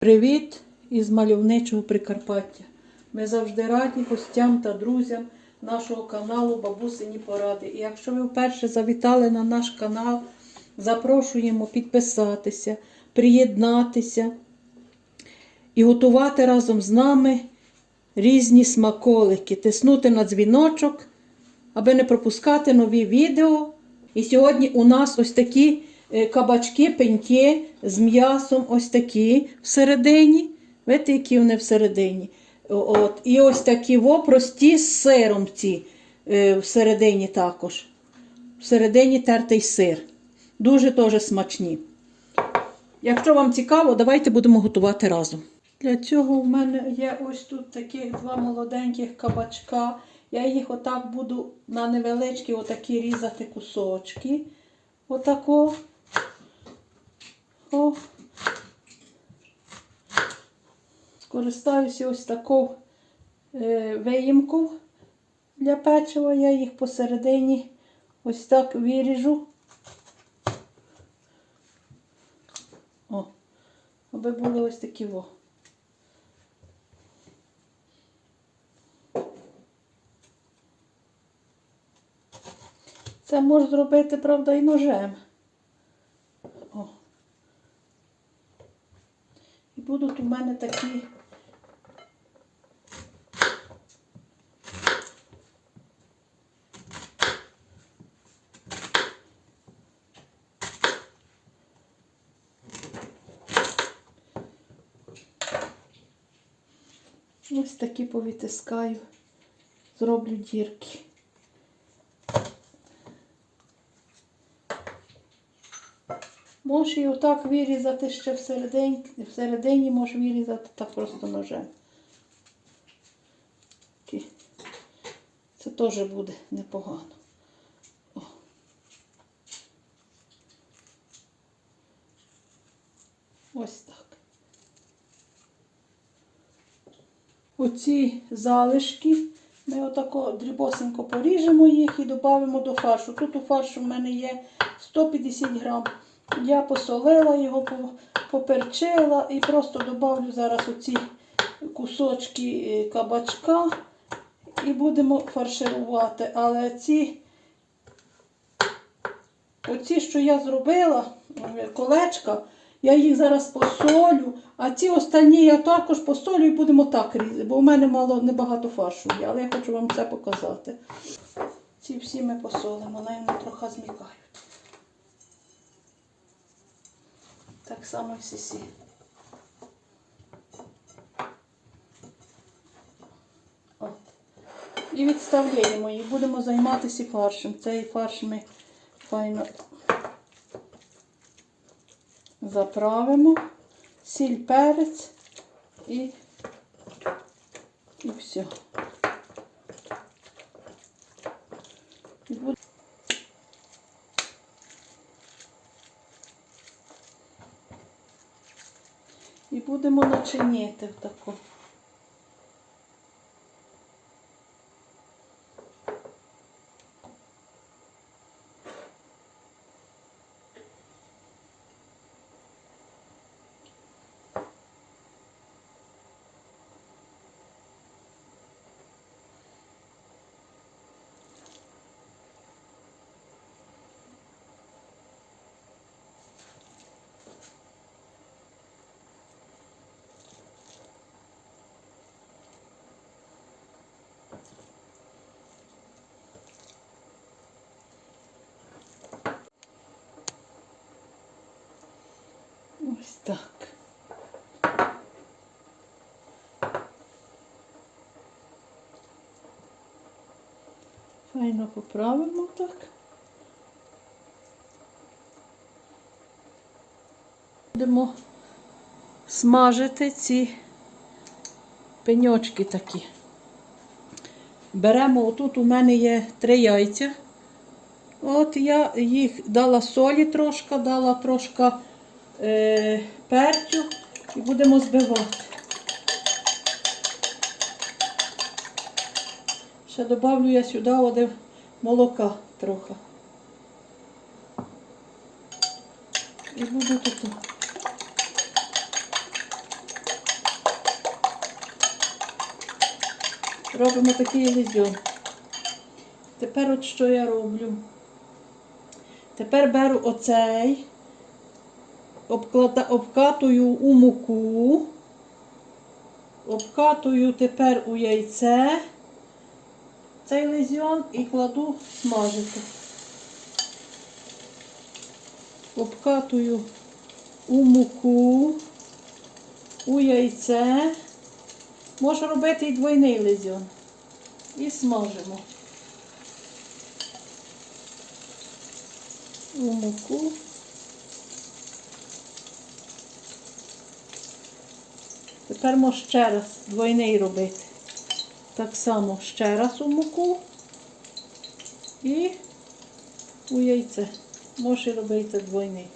Привіт із мальовничого Прикарпаття. Ми завжди раді гостям та друзям нашого каналу Бабусині Поради. І якщо ви вперше завітали на наш канал, запрошуємо підписатися, приєднатися і готувати разом з нами різні смаколики, тиснути на дзвіночок, аби не пропускати нові відео. І сьогодні у нас ось такі кабачки, пеньки з м'ясом, ось такі всередині. Видите, які вони всередині. От. І ось такі во прості з сиром ці е, всередині також. Всередині тертий сир. Дуже теж смачні. Якщо вам цікаво, давайте будемо готувати разом. Для цього в мене є ось тут такі два молоденьких кабачка. Я їх отак буду на невеличкі отакі різати кусочки. Отако. О. Скористаюся ось таку е, виїмку для печива. Я їх посередині ось так виріжу. О, аби були ось такі во. Це можна зробити, правда, і ножем. О. І будуть у мене такі. Ось такі повитискаю, зроблю дірки. Можеш і отак вирізати ще всередині, всередині можеш вирізати так просто ножем. Це теж буде непогано. О. Ось так. Оці залишки ми отако дрібосенько поріжемо їх і додамо до фаршу. Тут у фаршу в мене є 150 грам. Я посолила його, поперчила і просто додавлю зараз оці кусочки е, кабачка і будемо фарширувати. Але ці, оці, що я зробила, е, колечка, я їх зараз посолю, а ці останні я також посолю і будемо так різати, бо в мене мало небагато фаршу є, але я хочу вам це показати. Ці всі ми посолимо, навіть трохи змікають. Так само і сісі. І відставляємо її. Будемо займатися фаршем. Цей фарш ми файно заправимо. Сіль, перець і, і все. І буде- І будемо начиняти тако. Ось так. Файно поправимо так. Будемо смажити ці пеньочки такі. Беремо, отут у мене є три яйця. От я їх дала солі трошки, дала трошки Е, перцю і будемо збивати. Ще додавлю я сюди один молока трохи. І буду тут. Робимо такий ілюзіон. Тепер от що я роблю? Тепер беру оцей обкатую у муку, обкатую тепер у яйце цей лизьон і кладу смажити. Обкатую у муку, у яйце. Можу робити і двойний лизьон. І смажимо. У муку. Тепер можу ще раз двойний робити. Так само ще раз у муку і у яйце. Можеш і робити двойний.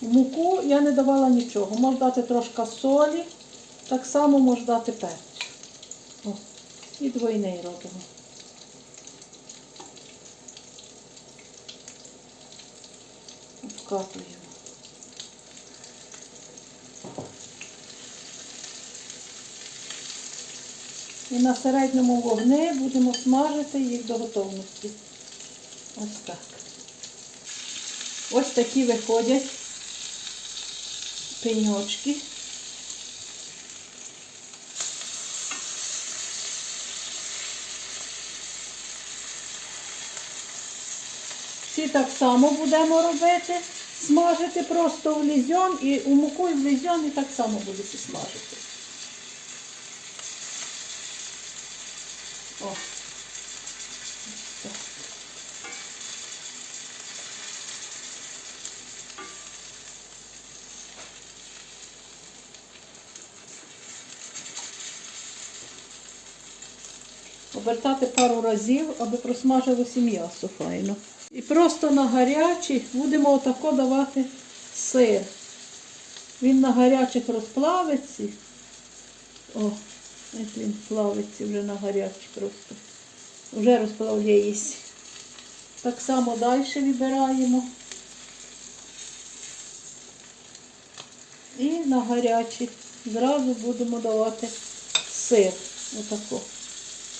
Муку я не давала нічого. Можна дати трошки солі, так само можна перцю. О, і двойний робимо. Вкатуємо. І на середньому вогні будемо смажити їх до готовності. Ось так. Ось такі виходять пеньочки. Всі так само будемо робити, смажити просто в лізьон і у муку і в лізьон і так само будете смажити. О. Обертати пару разів, аби просмажилося м'ясо файно. І просто на гарячі будемо отако давати сир. Він на гарячих розплавиться. О, він плавиться вже на гарячі просто. Вже розплавляється. Так само далі вибираємо. І на гарячі зразу будемо давати сир. Отако.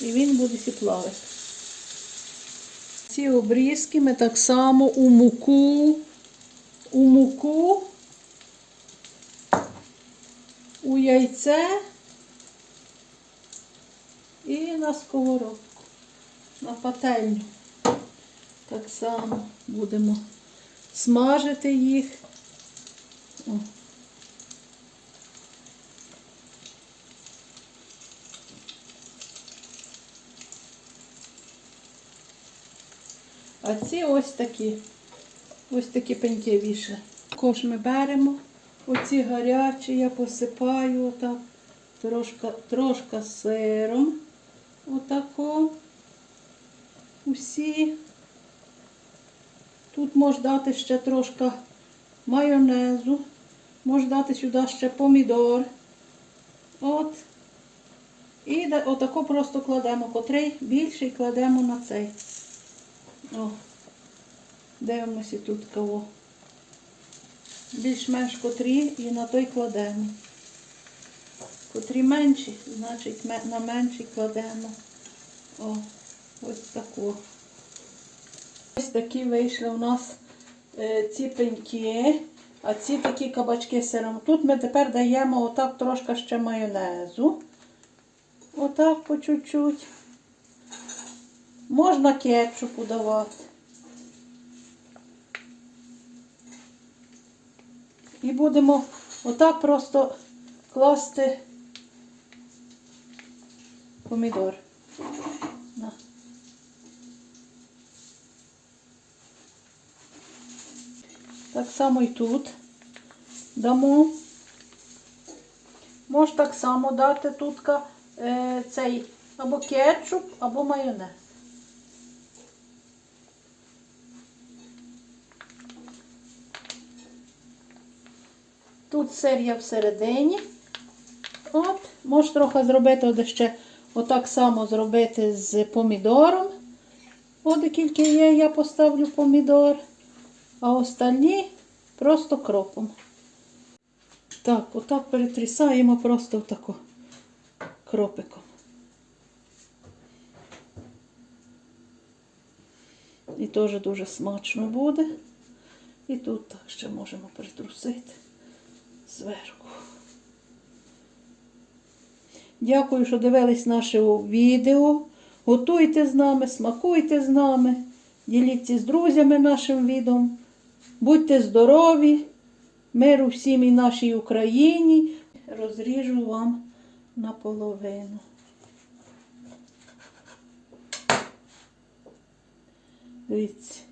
І він буде сі плавити. Ці обрізки ми так само у муку, у муку, у яйце і на сковородку, на пательню. Так само будемо смажити їх. О. А ці ось такі, ось такі пеньки вішали. Також ми беремо оці гарячі, я посипаю отак, трошка, трошка сиром. Отако. Усі. Тут можна дати ще трошки майонезу. Можна дати сюди ще помідор. От. І отако просто кладемо, котрий більший кладемо на цей. О, дивимося тут кого. Більш-менш котрі і на той кладемо. Котрі менші, значить на менші кладемо. О, ось тако. Ось такі вийшли у нас е, ці пеньки, а ці такі кабачки з сиром. Тут ми тепер даємо отак трошки ще майонезу. Отак по чуть-чуть. Можна кетчупу давати. І будемо отак просто класти помідор. Так само і тут дамо. Можеш так само дати тут е, цей або кетчуп, або майонез. Тут сир всередині. От, можеш трохи зробити от ще Отак само зробити з помідором. От тільки є, я поставлю помідор. А остальні просто кропом. Так, отак перетрісаємо просто отако кропиком. І теж дуже смачно буде. І тут так ще можемо притрусити зверху. Дякую, що дивились наше відео. Готуйте з нами, смакуйте з нами, діліться з друзями нашим відео. Будьте здорові, миру всім і нашій Україні. Розріжу вам наполовину. Дивіться.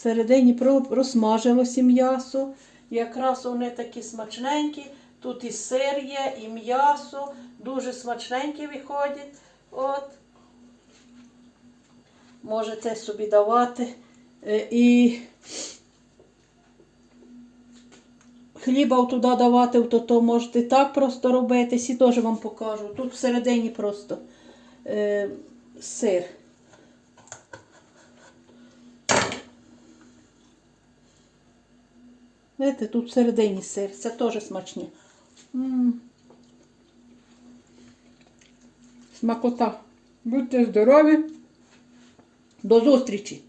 Всередині розсмажилося м'ясо. Якраз вони такі смачненькі. Тут і сир є, і м'ясо. Дуже смачненькі виходять. От. Можете собі давати. Е, І хліба туди давати, то, то можете так просто робити. Сі теж вам покажу. Тут всередині просто е, сир. Знаєте, тут всередині сир. Це теж смачні. М. Смакота. Будьте здорові. До зустрічі!